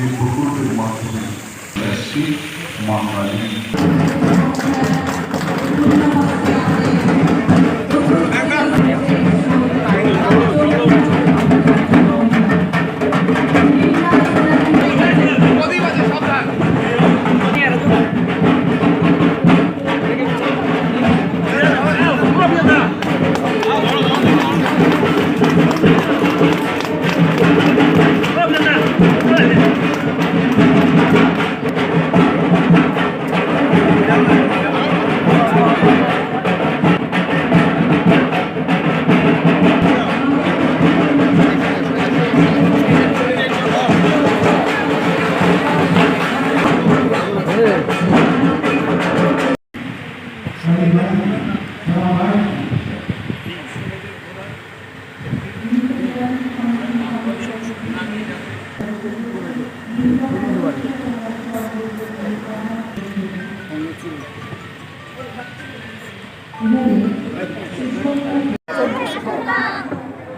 এই প্রকল্পের মাধ্যমে আসছি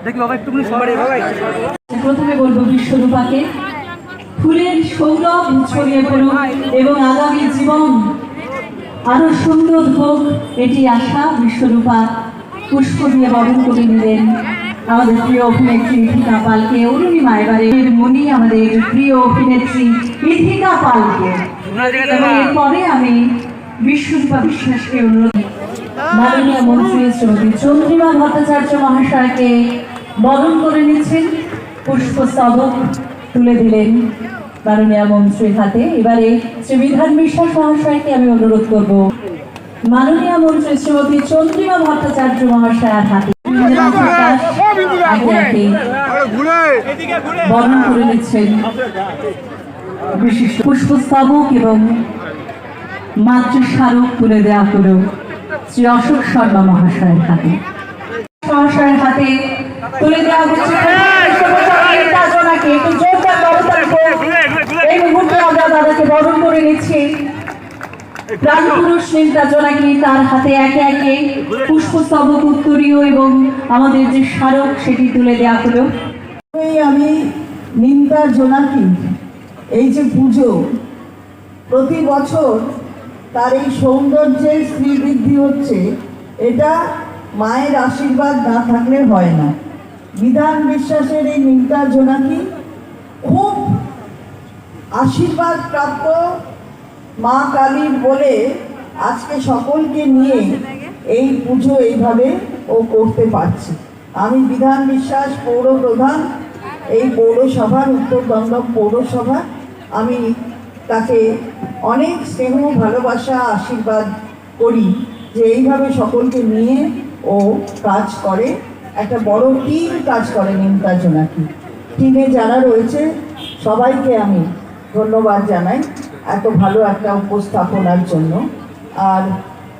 দেখি বাবা প্রথমে বলব বিশ্বরূপাকে। ফুলের সৌরভ ছড়িয়ে পড়ুক এবং আগামী জীবন আরও সুন্দর হোক এটি আশা বিশ্বরূপা। পুষ্প দিয়ে বরণ করে নিলেন আমাদের প্রিয় অভিনেত্রী ইথিকা পালকে অরুণিমা এবারে। মনি আমাদের প্রিয় অভিনেত্রী ইথিকা পালকে। এবং এরপরে আমি বিশ্বরূপা বিশ্বাসকে অনুরোধ। মাননীয় মন্ত্রী শ্রীমতী চন্দ্রিমা ভট্টাচার্য মহাশয়কে বরণ করে নিচ্ছেন। পুষ্পস্তবক তুলে দিলেন মাননীয় মন্ত্রীর হাতে। এবারে শ্রী বিধান বিশ্বাস মহাশয়কে আমি অনুরোধ করব। মাননীয় মন্ত্রী শ্রীমতী চন্দ্রিমা ভট্টাচার্য মহাশয়ের হাতে। বরণ করে নিচ্ছেন বিশিষ্ট পুষ্পস্তবক এবং মাতৃ স্মারক তুলে দেওয়া হলো শ্রী অশোক শর্মা মহাশয়ের হাতে। মহাশয়ের হাতে তুলে দেওয়া হচ্ছে তার হাতে একে একে উত্তরীয় এবং আমাদের যে স্মারক, সেটি তুলে হলো। আমি এই যে পুজো, প্রতি বছর তার এই সৌন্দর্যের শ্রীবৃদ্ধি হচ্ছে, এটা মায়ের আশীর্বাদ না থাকলে হয় না। বিধান বিশ্বাসের এই নিন্দা জোনাকি খুব আশীর্বাদ প্রাপ্ত মা কালীর বলে আজকে সকলকে নিয়ে এই পুজো এইভাবে ও করতে পারছে। আমি বিধান বিশ্বাস পৌর প্রধান, এই পৌরসভার উত্তর দমদম পৌরসভা। আমি তাকে অনেক স্নেহ ভালোবাসা আশীর্বাদ করি যে এইভাবে সকলকে নিয়ে ও কাজ করে। একটা বড় টিম কাজ করে নিমতা জোনাকি। টিমে যারা রয়েছে সবাইকে আমি ধন্যবাদ জানাই এত ভালো একটা উপস্থাপনার জন্য। আর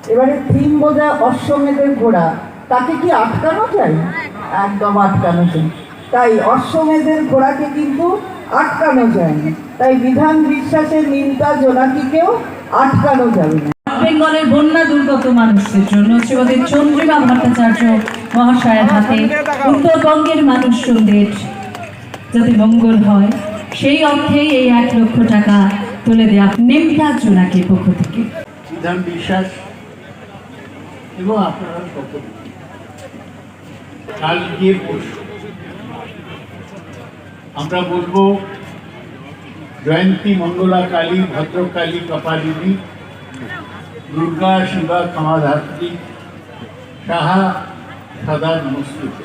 এবারে থিম বোঝা অশ্বমেধের ঘোড়া তাকে কি আটকানো যায়? একদম। আটকানো যায়। তাই অশ্বমেধের ঘোড়াকে কিন্তু আটকানো যায়। না তাই বিধান বিশ্বাসের নিমতা জোনাকিকেও আটকানো যাবে না। বেঙ্গলের বন্যা দুর্গত মানুষদের জন্য শ্রীমতী চন্দ্রিমা ভট্টাচার্য মহাশয়ের হাতে উত্তরবঙ্গের মানুষজনদের যাতে মঙ্গল হয় সেই অর্থেই এই এক লক্ষ টাকা তুলে দেওয়া নেমটা জোনাকির পক্ষ থেকে। বিধান বিশ্বাস এবং আপনারা সকলে কাল গিয়ে আমরা বলব জয়ন্তী মঙ্গলা কালী, ভদ্রকালী কপালিনী, দুর্গা শিবা কামাধাত্রী সাহা সদা নমস্তুতে।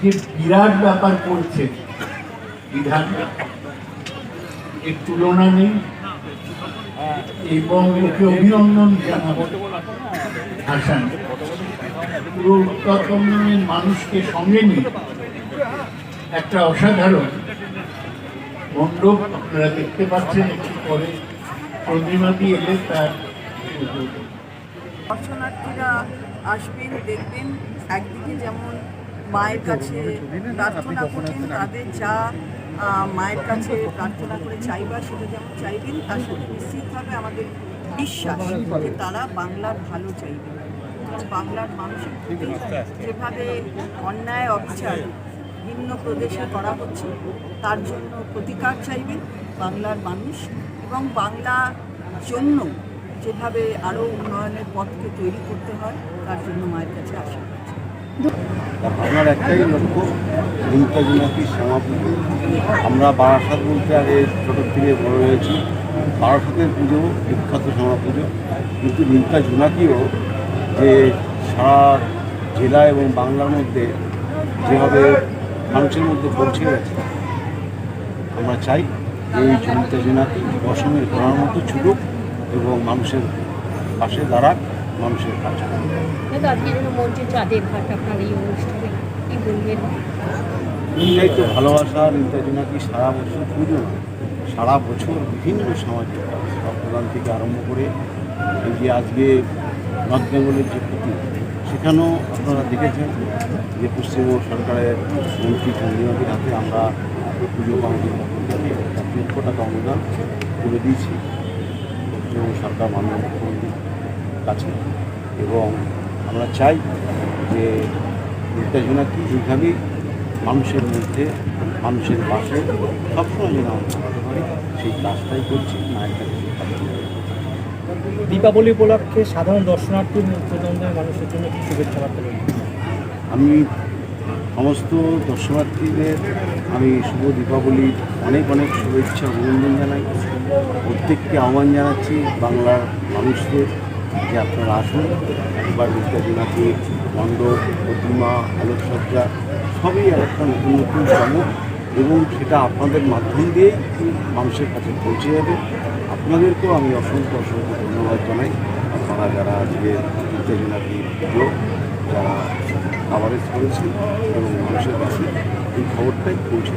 যে বিরাট ব্যাপার করছে বিধান এর তুলনা নেই, এবং ওকে অভিনন্দন জানাব হাসান পুরো উত্তরবঙ্গের মানুষকে সঙ্গে নিয়ে একটা অসাধারণ মণ্ডপ আপনারা দেখতে পাচ্ছেন একটু পরে চন্দ্রিমাদি এলে তার দর্শনার্থীরা আসবেন, দেখবেন একদিকে যেমন মায়ের কাছে প্রার্থনা করবেন, তাদের যা মায়ের কাছে প্রার্থনা করে চাইবার সেটা যেমন চাইবেন, তার সাথে নিশ্চিতভাবে আমাদের বিশ্বাস যে তারা বাংলার ভালো চাইবেন বাংলার মানুষের যেভাবে অন্যায় অবিচার ভিন্ন প্রদেশে করা হচ্ছে। তার জন্য প্রতিকার চাইবেন বাংলার মানুষ এবং বাংলা জন্য যেভাবে আরও উন্নয়নের পথকে তৈরি করতে হয়, তার জন্য মায়ের কাছে আসা আপনার একটাই লক্ষ্য নিমতা জুনাকি শ্যামা আমরা বারাসাত বলতে আগে ছোটো থেকে বড় হয়েছি। বারাসাতের পুজো, বিখ্যাত শ্যামা পুজো কিন্তু নিমতা জুনাকিও যে সারা জেলা এবং বাংলার মধ্যে যেভাবে মানুষের মধ্যে পৌঁছে গেছে। আমরা চাই এই নিমতা জুনাকি অসমের ঘোড়ার মতো ছুটুক এবং মানুষের পাশে দাঁড়াক মানুষের কাছে। কি নিমতাই তো ভালোবাসা নিমতা জুনাকি সারা বছর পুজো সারা বছর বিভিন্ন সামাজিক কাজ থেকে আরম্ভ করে এই যে আজকে নর্থ বেঙ্গলের যে ক্ষতি সেখানেও আপনারা দেখেছেন যে পশ্চিমবঙ্গ সরকারের মন্ত্রী চন্দ্রবাবুর হাতে আমরা পুজো একটা লক্ষ টাকা অনুদান করে দিয়েছি। পশ্চিমবঙ্গ সরকার, মাননীয় মুখ্যমন্ত্রীর কাছে। এবং আমরা চাই যে নির্দেশনা কি এইভাবেই মানুষের মধ্যে, মানুষের পাশে সবসময় যেন আমরা সেই কাজটাই করছি মায়ের। দীপাবলি উপলক্ষে সাধারণ দর্শনার্থী প্রজন্মের মানুষের জন্য কি শুভেচ্ছা বার্তা? আমি সমস্ত দর্শনার্থীদের আমি শুভ দীপাবলির অনেক অনেক শুভেচ্ছা অভিনন্দন জানাই। প্রত্যেককে আহ্বান জানাচ্ছি বাংলার মানুষদের যে আপনারা আসুন। একবার বিদ্যাজনাকে মণ্ডপ প্রতিমা, আলোকসজ্জা, সবই একটা নতুন নতুন চমক এবং সেটা আপনাদের মাধ্যম দিয়ে মানুষের কাছে পৌঁছে যাবে। আপনাদেরকেও আমি অসংখ্য অসংখ্য ধন্যবাদ জানাই। আপনারা যারা আজকে বিদ্যাজনাকে পুজো যারা কাভারেজ করেছেন এবং মানুষের কাছে এই খবরটাই পৌঁছে